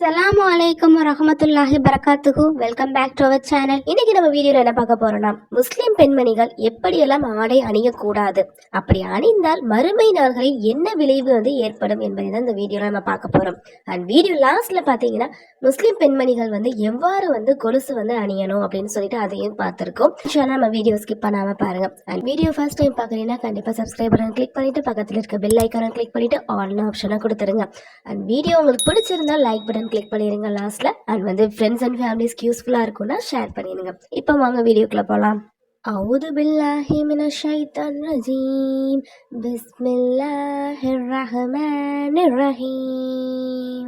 சலாம் அலைக்கும் ரஹமத்துல்லாஹி பரகாத்துகு welcome back to our channel இன்னைக்கு நம்ம வீடியோல என்ன பார்க்க போறோம்னா முஸ்லிம் பெண்மணிகள் எப்படியெல்லாம் ஆடை அணியக்கூடாது அப்படி அணிந்தால் மறுமை நாள்களில் என்ன விளைவு வந்து ஏற்படும் என்பதை தான் இந்த வீடியோல நம்ம பார்க்க போறோம். அண்ட் வீடியோ லாஸ்ட்ல பாத்தீங்கன்னா முஸ்லிம் பெண்மணிகள் வந்து எவ்வாறு வந்து கொலுசு வந்து அணியணும் அப்படின்னு சொல்லிட்டு அதையும் பார்த்துருக்கோம். நம்ம வீடியோ ஸ்கிப் பண்ணாம பாருங்க. அண்ட் வீடியோ ஃபர்ஸ்ட் டைம் பாக்குறீங்கன்னா கண்டிப்பா சப்ஸ்கிரைப் பட்டன் கிளிக் பண்ணிட்டு பக்கத்தில் இருக்க பெல் ஐக்கான கிளிக் பண்ணிட்டு ஆல்னு ஆப்ஷனை கொடுத்துருங்க. அண்ட் வீடியோ உங்களுக்கு பிடிச்சிருந்தா லைக் பட்டன் கிளிக் பண்ணிடுங்க லாஸ்ட்ல அண்ட் வந்து ஃப்ரெண்ட்ஸ் அண்ட் ஃபேமிலிஸ்க்கு யூஸ்ஃபுல்லா இருக்கும்னா ஷேர் பண்ணிடுங்க இப்போ வாங்க வீடியோக்குள்ள போலாம் أعوذ بالله من الشيطان الرجيم بسم الله الرحمن الرحيم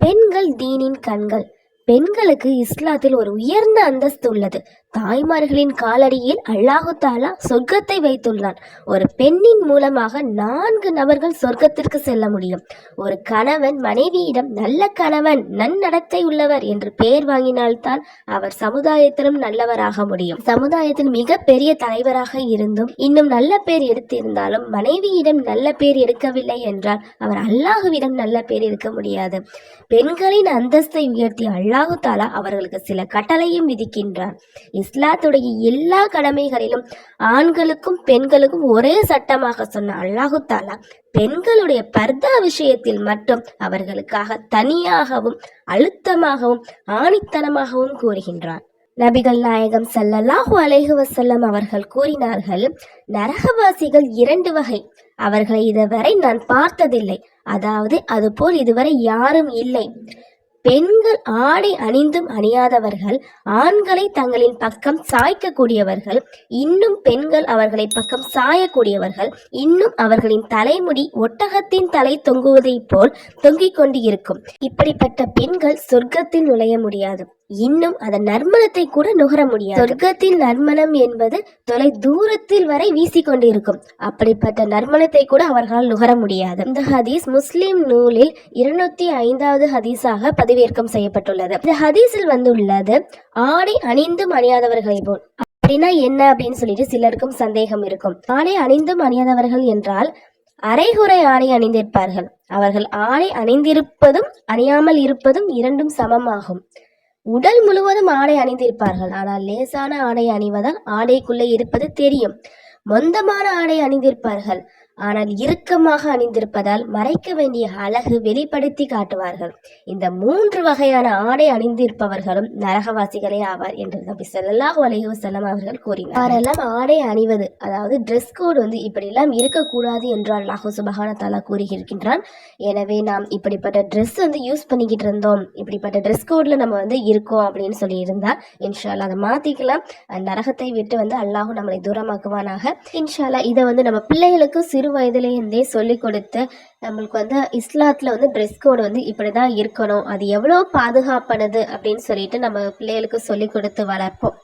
பெண்கள் தீனின் கண்கள் பெண்களுக்கு இஸ்லாத்தில் ஒரு உயர்ந்த அந்தஸ்து உள்ளது தாய்மார்களின் காலடியில் அல்லாஹு தாலா சொர்க்கத்தை வைத்துள்ளான். ஒரு பெண்ணின் மூலமாக நான்கு நபர்கள் சொர்க்கத்திற்கு செல்ல முடியும். ஒரு கணவன் மனைவியிடம் நல்ல கணவன் நன்னடத்தை உள்ளவர் என்று பெயர் வாங்கினால்தான் அவர் சமுதாயத்திலும் நல்லவராக முடியும். சமுதாயத்தில் மிக பெரிய தலைவராக இருந்தும் இன்னும் நல்ல பேர் எடுத்திருந்தாலும் மனைவியிடம் நல்ல பேர் எடுக்கவில்லை என்றால் அவர் அல்லாஹுவிடம் நல்ல பேர் எடுக்க முடியாது. பெண்களின் அந்தஸ்தை உயர்த்தி அல்லாஹு தாலா அவர்களுக்கு சில கட்டளையும் விதிக்கின்றார் இஸ்லாத்துடைய எல்லா கடமைகளிலும் ஆண்களுக்கும் பெண்களுக்கும் ஒரே சட்டமாக சொன்ன அல்லாஹு தாலா பெண்களுடைய பர்தா விஷயத்தில் மட்டும் அவர்களுக்காக தனியாகவும் அழுத்தமாகவும் ஆணித்தனமாகவும் கூறுகின்றார் நபிகள் நாயகம் சல்லல்லாஹு அலைஹி வசல்லம் அவர்கள் கூறினார்கள் நரகவாசிகள் இரண்டு வகை. அவர்களை இதுவரை நான் பார்த்ததில்லை. அதாவது அதுபோல் இதுவரை யாரும் இல்லை. பெண்கள் ஆடை அணிந்தும் அணியாதவர்கள் ஆண்களை தங்களின் பக்கம் சாய்க்கக்கூடியவர்கள் இன்னும் பெண்கள் அவர்களை பக்கம் சாயக்கூடியவர்கள் இன்னும் அவர்களின் தலைமுடி ஒட்டகத்தின் தலை தொங்குவதைப் போல் தொங்கிக் கொண்டு இருக்கும் இப்படிப்பட்ட பெண்கள் சொர்க்கத்தில் நுழைய முடியாது. இன்னும் அதன் நறுமணத்தை கூட நுகர முடியாது. சொர்க்கத்தின் நறுமணம் என்பது தொலை தூரத்தில் வரை வீசிக்கொண்டிருக்கும் அப்படிப்பட்ட நறுமணத்தை கூட அவர்களால் நுகர முடியாது. இந்த ஹதீஸ் முஸ்லிம் நூலில் இருநூத்தி ஐந்தாவது ஹதீஸாக பதிவேற்கம் செய்யப்பட்டுள்ளது. இந்த ஹதீஸில் வந்துள்ளது ஆடை அணிந்தும் அணியாதவர்களை போல். அப்படின்னா என்ன அப்படின்னு சொல்லிட்டு சிலருக்கும் சந்தேகம் இருக்கும். ஆடை அணிந்தும் அணியாதவர்கள் என்றால் அரைகுறை ஆடை அணிந்திருப்பார்கள். அவர்கள் ஆடை அணிந்திருப்பதும் அணியாமல் இருப்பதும் இரண்டும் சமமாகும். உடல் முழுவதும் ஆடை அணிந்திருப்பார்கள். ஆனால் லேசான ஆடை அணிவதால் ஆடைக்குள்ளே இருப்பது தெரியும். மொந்தமான ஆடை அணிந்திருப்பார்கள். ஆனால் இறுக்கமாக அணிந்திருப்பதால் மறைக்க வேண்டிய அழகு வெளிப்படுத்தி காட்டுவார்கள். இந்த மூன்று வகையான ஆடை அணிந்திருப்பவர்களும் நரகவாசிகளே ஆவார் என்று நபி ஸல்லல்லாஹு அலைஹி அவர்கள் கூறினார் யாரெல்லாம் ஆடை அணிவது அதாவது ட்ரெஸ் கோட் வந்து இப்படியெல்லாம் இருக்கக்கூடாது என்று அல்லாஹு சுபஹான தாலா கூறியிருக்கின்றான். எனவே நாம் இப்படிப்பட்ட ட்ரெஸ் வந்து யூஸ் பண்ணிக்கிட்டு இருந்தோம். இப்படிப்பட்ட ட்ரெஸ் கோட்ல நம்ம வந்து இருக்கோம் அப்படின்னு சொல்லி இருந்தா இன்ஷால்லா அதை மாத்திக்கலாம். அந்த நரகத்தை விட்டு வந்து அல்லாஹும் நம்மளை தூரமாக்குவானாக. இன்ஷால்லா இதை வந்து நம்ம பிள்ளைகளுக்கு சிறு வயதிலேருந்தே சொல்லி கொடுத்து நம்மளுக்கு வந்து இஸ்லாத்தில் வந்து ட்ரெஸ் கோடு வந்து இப்படிதான் இருக்கணும். அது எவ்வளோ பாதுகாப்பானது அப்படின்னு சொல்லிட்டு நம்ம பிள்ளைகளுக்கு சொல்லி கொடுத்து வளர்ப்போம்.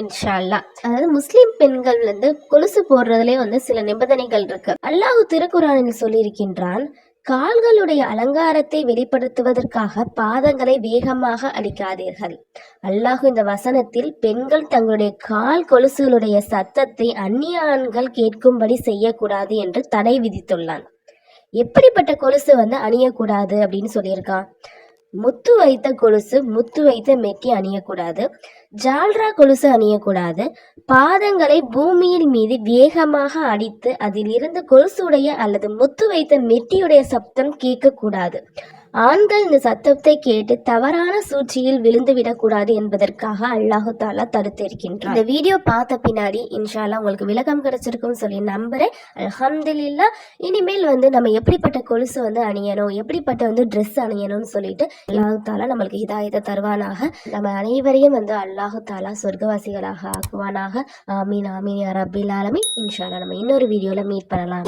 இன்ஷா அல்லாஹ் அதாவது முஸ்லீம் பெண்கள் வந்து கொலுசு போடுறதுலேயே வந்து சில நிபந்தனைகள் இருக்கு. அல்லாஹ் திருக்குறானில் சொல்லியிருக்கின்றான் கால்களுடைய அலங்காரத்தை வெளிப்படுத்துவதற்காக பாதங்களை வேகமாக அடிக்காதீர்கள். அல்லாஹு இந்த வசனத்தில் பெண்கள் தங்களுடைய கால் கொலுசுகளுடைய சத்தத்தை அந்நிய ஆண்கள் கேட்கும்படி செய்யக்கூடாது என்று தடை விதித்துள்ளான். எப்படிப்பட்ட கொலுசு வந்து அணியக்கூடாது அப்படின்னு சொல்லியிருக்கான். முத்து வைத்த கொலுசு முத்து வைத்த மெட்டி அணியக்கூடாது. ஜால்ரா கொலுசு அணியக்கூடாது. பாதங்களை பூமியின் மீது வேகமாக அடித்து அதிலிருந்து கொலுசுடைய அல்லது முத்து வைத்த மெட்டியுடைய சப்தம் கேட்கக்கூடாது. ஆண்கள் இந்த சத்தத்தை கேட்டு தவறான சூழ்ச்சியில் விழுந்து விடக்கூடாது என்பதற்காக அல்லாஹு தாலா தடுத்திருக்கின்றார் இந்த வீடியோ பார்த்த பின்னாடி இன்ஷால்லா உங்களுக்கு விளக்கம் கிடைச்சிருக்கும்னு சொல்லி நம்புறேன். அல்ஹம்துலில்லா இனிமேல் வந்து நம்ம எப்படிப்பட்ட கொலுசு வந்து அணியணும் எப்படிப்பட்ட வந்து ட்ரெஸ் அணியணும்னு சொல்லிட்டு அல்லாஹு தாலா நம்மளுக்கு இதாயத்தை தருவானாக. நம்ம அனைவரையும் வந்து அல்லாஹு தாலா சொர்க்கவாசிகளாக ஆக்குவானாக. ஆமீன் ஆமீன் அரபில் ஆலமி இன்ஷால்லா நம்ம இன்னொரு வீடியோல மீட் பண்ணலாம்.